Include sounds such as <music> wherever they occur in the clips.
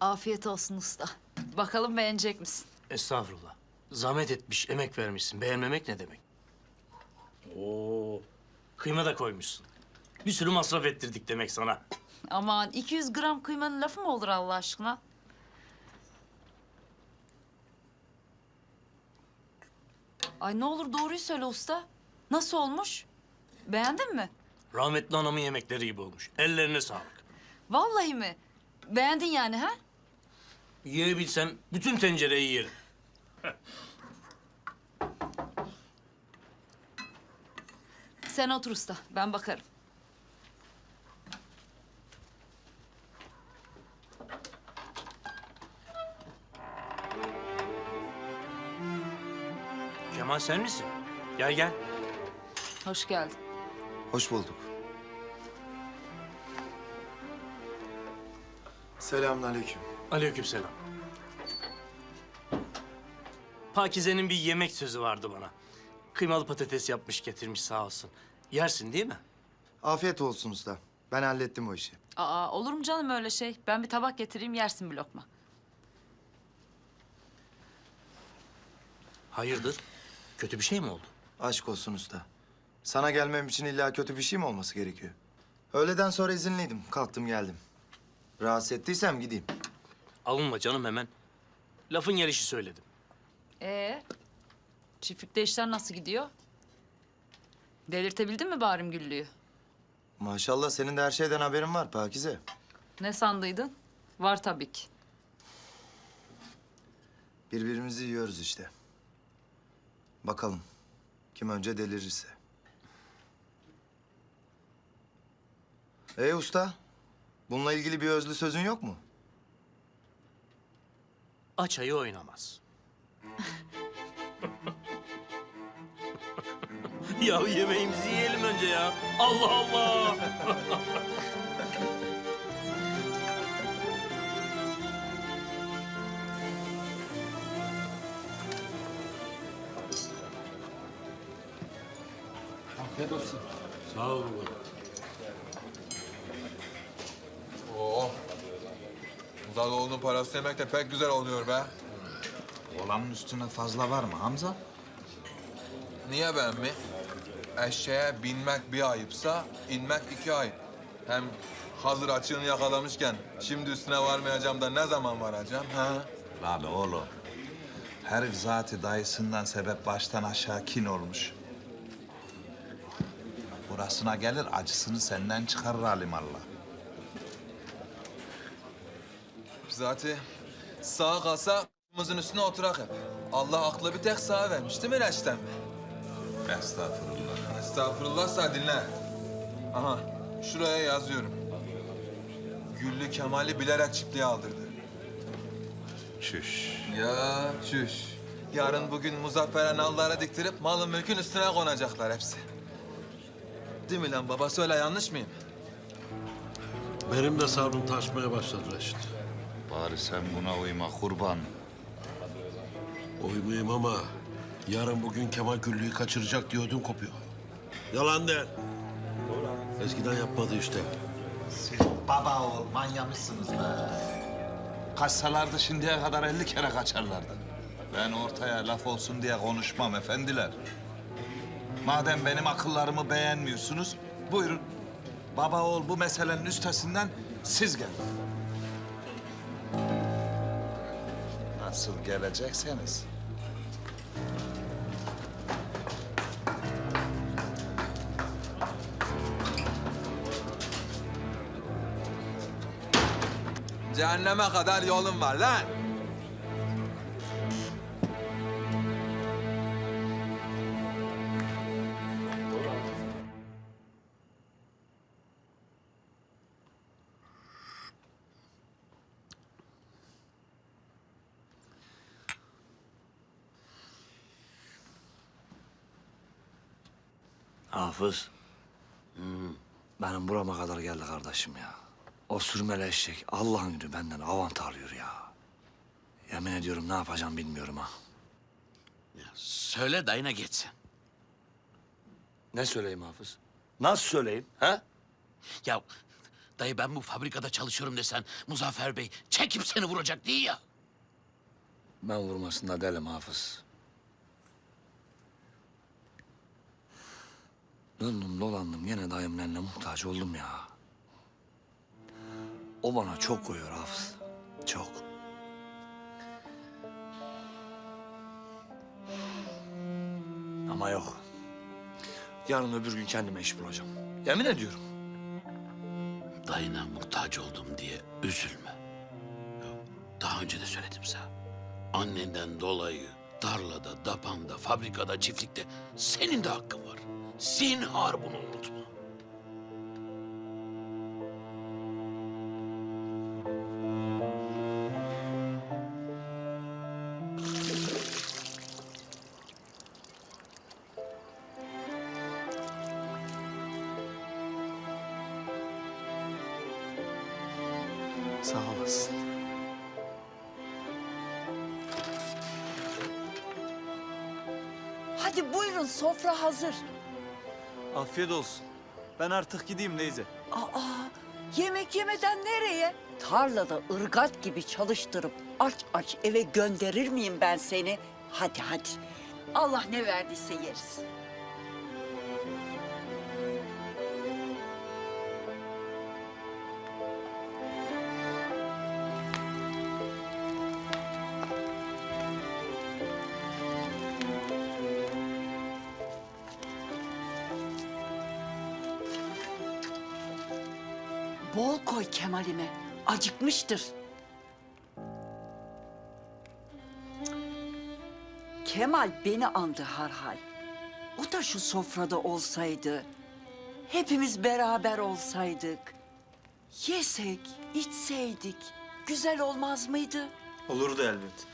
Afiyet olsun usta. Bakalım beğenecek misin? Estağfurullah. Zahmet etmiş, emek vermişsin. Beğenmemek ne demek? Oo, kıyma da koymuşsun. Bir sürü masraf ettirdik demek sana. Aman 200 gram kıymanın lafı mı olur Allah aşkına? Ay ne olur doğruyu söyle usta. Nasıl olmuş? Beğendin mi? Rahmetli anamın yemekleri gibi olmuş. Ellerine sağlık. Vallahi mi? Beğendin yani ha? Yiyebilsem bütün tencereyi yerim. Sen otur usta. Ben bakarım. Kemal sen misin? Gel gel. Hoş geldin. Hoş bulduk. Selamünaleyküm. Aleykümselam. Pakize'nin bir yemek sözü vardı bana. Kıymalı patates yapmış getirmiş sağ olsun. Yersin değil mi? Afiyet olsun usta. Ben hallettim o işi. Aa olur mu canım öyle şey? Ben bir tabak getireyim yersin bir lokma. Hayırdır? Kötü bir şey mi oldu? Aşk olsun usta. Sana gelmem için illa kötü bir şey mi olması gerekiyor? Öğleden sonra izinliydim. Kalktım geldim. Rahatsız ettiysem gideyim. Alınma canım hemen. Lafın gelişi söyledim. Ee, çiftlikte işler nasıl gidiyor? Delirtebildin mi Barim Güllü'yü? Maşallah senin de her şeyden haberin var Pakize. Ne sandıydın? Var tabii ki. Birbirimizi yiyoruz işte. Bakalım kim önce delirirse. Ee usta, bununla ilgili bir özlü sözün yok mu? Aç ayı oynamaz. <laughs> ya yemeğimizi yiyelim önce ya. Allah Allah. <laughs> Sağ ol baba. Oo. Uzaloğlu'nun parası yemek de pek güzel oluyor be. Olanın üstüne fazla var mı Hamza? Niye ben mi? Eşeğe binmek bir ayıpsa inmek iki ayıp. Hem hazır açığını yakalamışken şimdi üstüne varmayacağım da ne zaman varacağım ha? Lan oğlum. Herif zati dayısından sebep baştan aşağı kin olmuş. Burasına gelir acısını senden çıkarır alimallah. Zaten sağa kalsa kımızın üstüne oturak hep. Allah aklı bir tek sağa vermiş değil mi Reştem? Estağfurullah. Estağfurullahsa dinle. Aha şuraya yazıyorum. Güllü Kemal'i bilerek çiftliğe aldırdı. Çüş. Ya çüş. Yarın bugün Muzaffer'e nallara diktirip malın mülkün üstüne konacaklar hepsi. Değil mi lan baba? Söyle yanlış mıyım? Benim de sabrım taşmaya başladı Reşit. Bari sen buna uyma kurban. Uymayayım ama yarın bugün Kemal Güllü'yü kaçıracak diye ödüm kopuyor. Yalan değil. Eskiden yapmadı işte. Siz baba oğul manyamışsınız be. Kaçsalardı şimdiye kadar elli kere kaçarlardı. Ben ortaya laf olsun diye konuşmam efendiler. Madem benim akıllarımı beğenmiyorsunuz, buyurun. Baba oğul bu meselenin üstesinden siz gelin. Nasıl gelecekseniz. Cehenneme kadar yolun var lan. Hafız. hmm, Benim burama kadar geldi kardeşim ya. O sürmeli eşek Allah'ın günü benden avant alıyor ya. Yemin ediyorum ne yapacağım bilmiyorum ha. Söyle dayına geçsin. Ne söyleyeyim Hafız? Nasıl söyleyeyim ha? Ya Dayı ben bu fabrikada çalışıyorum desen Muzaffer Bey çekip seni vuracak değil ya. Ben vurmasında delim Hafız. Döndüm dolandım yine dayımın eline muhtaç oldum ya. O bana çok koyuyor Hafız. Çok. Ama yok. Yarın öbür gün kendime iş bulacağım. Yemin ediyorum. Dayına muhtaç oldum diye üzülme. Daha önce de söyledim sana. Annenden dolayı tarlada, dapanda, fabrikada, çiftlikte senin de hakkın var. Zinhar bunu unutma. Sağ olasın. Hadi buyurun sofra hazır. Afiyet olsun. Ben artık gideyim Neyze. Aa, yemek yemeden nereye? Tarlada ırgat gibi çalıştırıp aç aç eve gönderir miyim ben seni? Hadi hadi. Allah ne verdiyse yeriz. Bol koy Kemal'ime. Acıkmıştır. Kemal beni andı harhal. O da şu sofrada olsaydı. Hepimiz beraber olsaydık. Yesek, içseydik. Güzel olmaz mıydı? Olurdu elbet.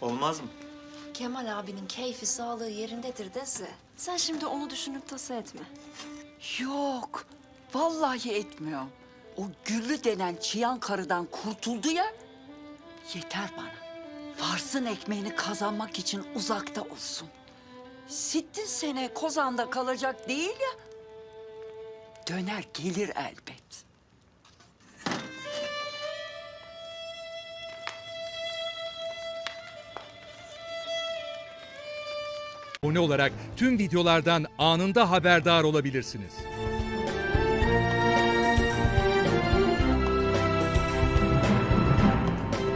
Olmaz mı? Kemal abinin keyfi, sağlığı yerindedir dese. Sen şimdi onu düşünüp tasa etme. Yok. Vallahi etmiyorum. O güllü denen çıyan karıdan kurtuldu ya. Yeter bana. Varsın ekmeğini kazanmak için uzakta olsun. Sittin sene Kozan'da kalacak değil ya. Döner gelir elbet. abone olarak tüm videolardan anında haberdar olabilirsiniz.